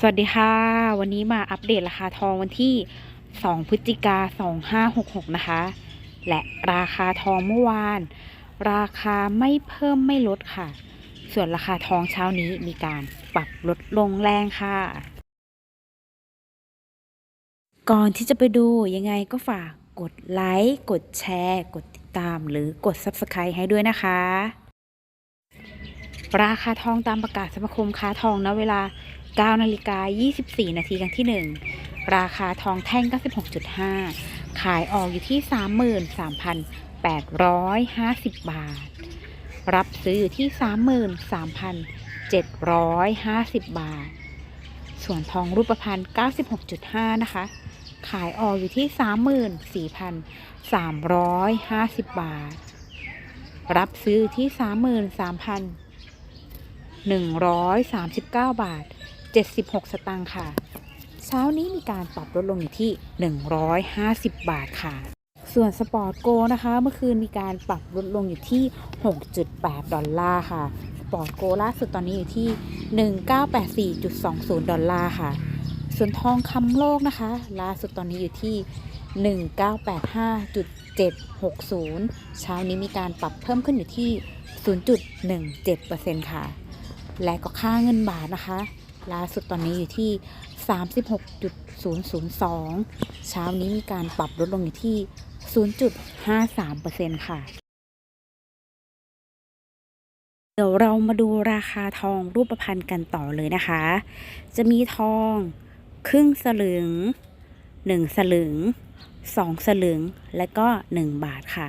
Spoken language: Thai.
สวัสดีค่ะ วันนี้มาอัปเดตราคาทองวันที่ 2 พฤศจิกา 2566 นะคะ และราคาทองเมื่อวาน ราคาไม่เพิ่มไม่ลดค่ะ ส่วนราคาทองเช้านี้มีการปรับลดลงแรงค่ะ ก่อนที่จะไปดูยังไงก็ฝากกดไลค์ กดแชร์ กดติดตามหรือกด Subscribe ให้ด้วยนะคะ ราคาทองตามประกาศสมาคมค้าทองณเวลา 9นาฬิกา24 นาทีครั้งที่ 1 ราคาทองแท่ง 96.5 ขายออกอยู่ที่ 33,850 บาท รับซื้ออยู่ที่ 33,750 บาท ส่วนทองรูปพรรณ96.5 นะคะ ขายออกอยู่ที่ 34,350 บาท รับซื้อที่ 33,139 บาท 76 สตางค์ค่ะ เช้านี้มีการปรับลดลงอยู่ที่ 150 บาทค่ะ ส่วนสปอร์ตโกนะคะ เมื่อคืนมีการปรับลดลงอยู่ที่ 6.8 ดอลลาร์ค่ะ สปอร์ตโกล่าสุดตอนนี้อยู่ที่ 1984.20 ดอลลาร์ค่ะ ส่วนทองคำโลกนะคะ ล่าสุดตอนนี้อยู่ที่ 1985.760 เช้านี้มีการปรับเพิ่มขึ้นอยู่ที่ 0.17%ค่ะและก็ค่าเงินบาทนะคะ ล่าสุดตอนนี้อยู่ที่ 36.002 เช้านี้มีการปรับลดลงอยู่ที่ 0.53%ค่ะ เดี๋ยวเรามาดูราคาทองรูปพรรณกันต่อเลยนะคะ จะมีทองครึ่งสลึง 1 สลึง 2 สลึง และก็ 1 บาทค่ะ